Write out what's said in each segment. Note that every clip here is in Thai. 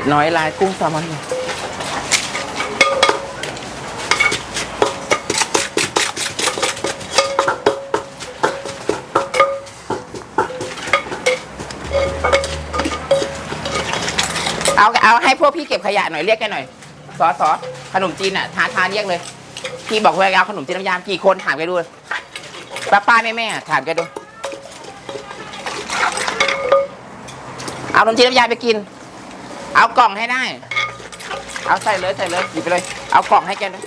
ดน้อยลายกุ้งแซลมอนเอาเอาให้พวกพี่เก็บขยะหน่อยเรียกแกหน่อยสอสอขนมจีนอะทาทาเรียกเลย พี่บอกว่าเอาขนมจีนน้ำยากี่คนถามแกดูป้าป้าแม่แม่ถามแกดู เอาขนมจีนน้ำยาไปกิน เอากล่องให้ได้ เอาใส่เลยใส่เลยหยิบไปเลย เอากล่องให้แกด้วย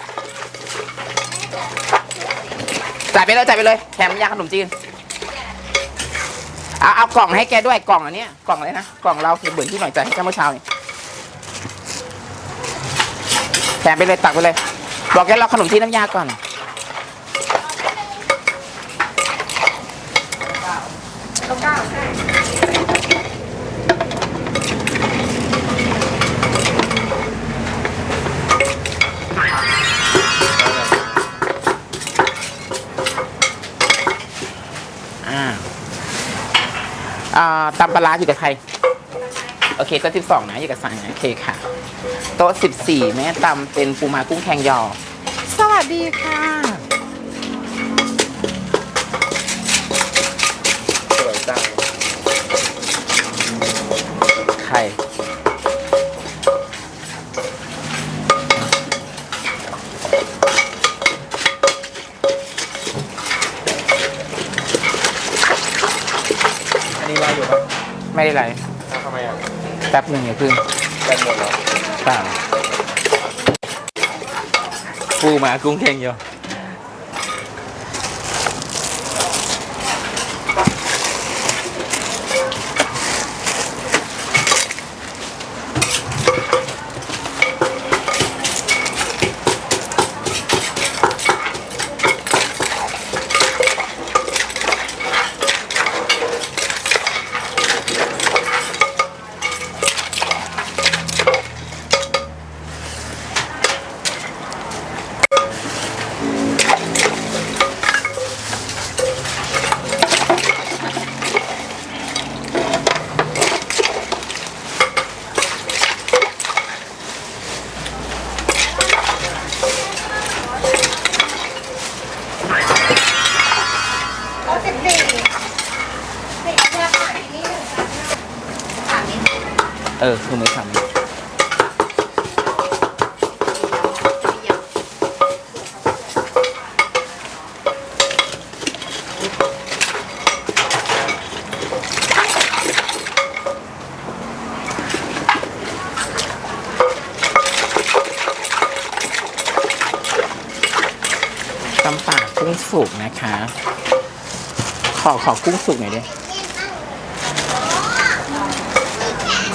จ่ายไปเลยจ่ายไปเลยแถมยาขนมจีน เอาเอากล่องให้แกด้วยกล่องอันเนี้ยกล่องอะไรนะกล่องเราคือเบื่อที่หน่อยจ่ายให้แกเมื่อเช้านี่แถมไปเลยตักไปเลย บอกแกเรอขนมจีนน้ำยาก่อนอ่า ตำปลาร้าอยู่กับใคร โอเคโต๊ะสิบสองนะอยู่กับสายนะโอเคค่ะ โต๊ะสิบสี่แม่ตำเป็นปูมากุ้งแขงยอ สวัสดีค่ะ ไม่ได้ไรอ้าวทำไมอะแป๊บหนึ่งอย่าเพึ่งแบนหมดเหรอเปล่าปูมากุ้งแขงยอโต๊ะสิบสี่สี่เพื่อนผ่านที่นี่หนึ่งชั้นถามนิดนึง เออคือมือทำตำป่ากุ้งสุกนะคะ ขอขอกุ้งสุกหน่อยดิ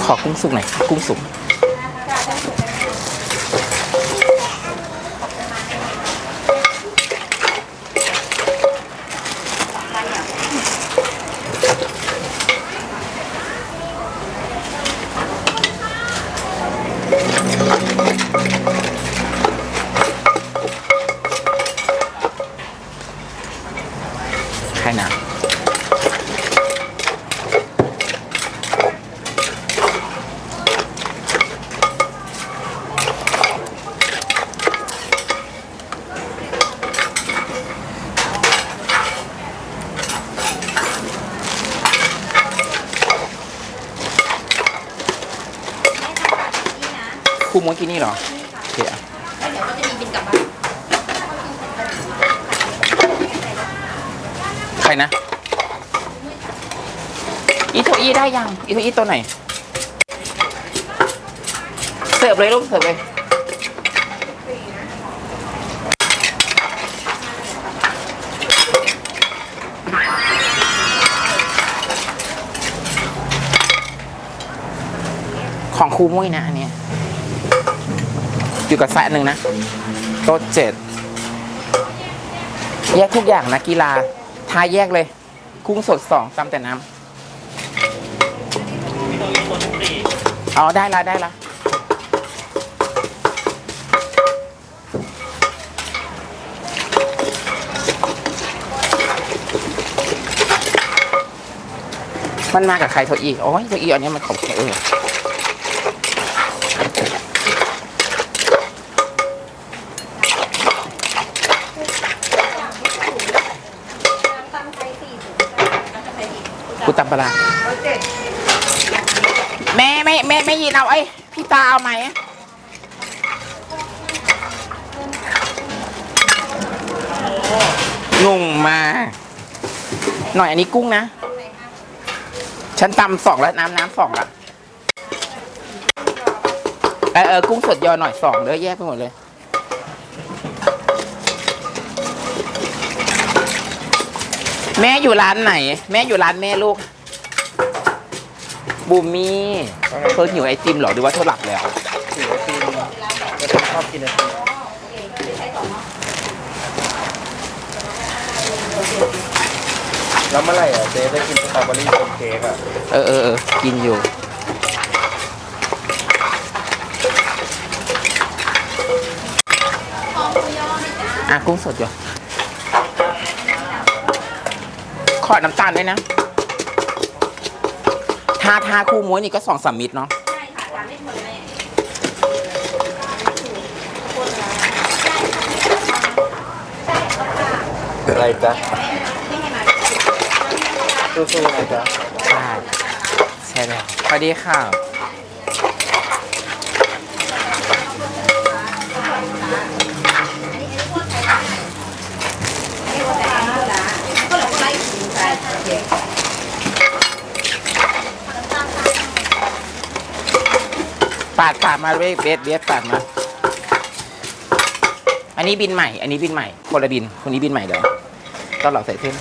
ข อกุ้งสุกหน่อยกุ้งสุกใค ครูม้วนกินนี่เหรอโอเคอะแล้วเดี๋ยวก็จะมีบินกลับบ้านใครนะ อีโทอีได้ยัง อีโทอีตัวไหน เสิร์ฟเลยลูกเสิร์ฟเลย ของครูมุ้ยนะอันเนี้ย อยู่กับแซะหนึ่งนะโต๊ะเจ็ดแยกทุกอย่างนะกีฬาทายแยกเลย กุ้งสดสองตำแต่น้ำอ๋อได้ละได้ละมันมากับใครโทอีโอ้ยโทอีอันนี้มันของใครเออ กูตำปลาร้าร้อยเจ็ดแม่ไม่แม่ไม่ยินเอาไอ้ยพี่ตาเอาไหมงงมากหน่อยอันนี้กุ้งนะ ฉันตำสองแล้วน้ำน้ำสองละเออเออกุ้งสดยอหน่อยสองเด้อแยกไปหมดเลยแม่อยู่ร้านไหน แม่อยู่ร้านแม่ลูก บูมมี่เธอหิวไอติมเหรอหรือว่าเธอหลับแล้ว ถือไอติมแต่ผมชอบกินไอติมแล้วเมื่อไหร่อะเจ๊ได้กินสตรอเบอรี่โคนเค้กอะเออเออเออกินอยู่ อะกุ้งสดอยู่ ขอน้ำตาลด้วยนะ ทาทาคู่ม้วนนี่ก็สองสามมิตรเนาะอะไรจ๊ะสู้ๆนะจ๊ะใช่ใช่แล้วสวัสดีค่ะ ปาดปาดมาเว้ยเบสเบสปาดมา อันนี้บินใหม่ อันนี้บินใหม่ คนละบิน คนนี้บินใหม่เดี๋ยวต้องหลอกใส่เส้น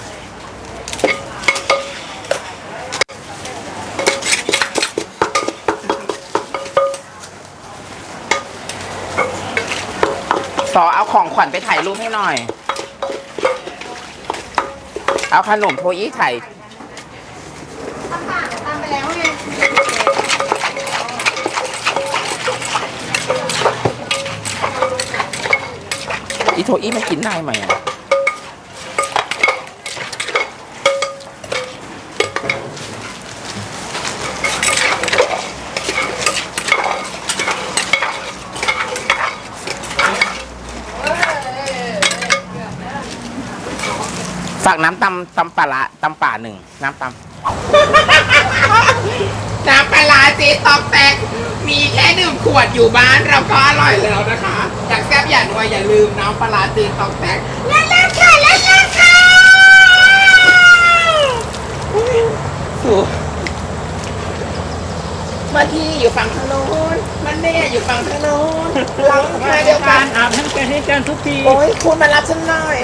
สอเอาของขวัญไปถ่ายรูปให้หน่อย เอาขนมโทอี้ถ่ายตามไปแล้วไง อีโทอี้มันกินได้ไหมอะฝากน้ำตำตำปลาละตำป่าหนึ่งน้ำตำ น้ำปลาร้าเจ๊ตอกแตก มีแค่หนึ่งขวดอยู่บ้านเราก็อร่อยแล้วนะคะอยากแซ่บอยากนัวอย่าลืมน้ำปลาร้าเจ๊ตอกแตกแล้วแล้วค่ะแล้วแล้วค่ะสูมาที่อยู่ฝั่งทางโน้นมันเน่อยู่ฝั่งทางโน้นเรามาเดียวกันอาบให้กันให้กันทุกที โอ้ยคุณมารับฉันหน่อย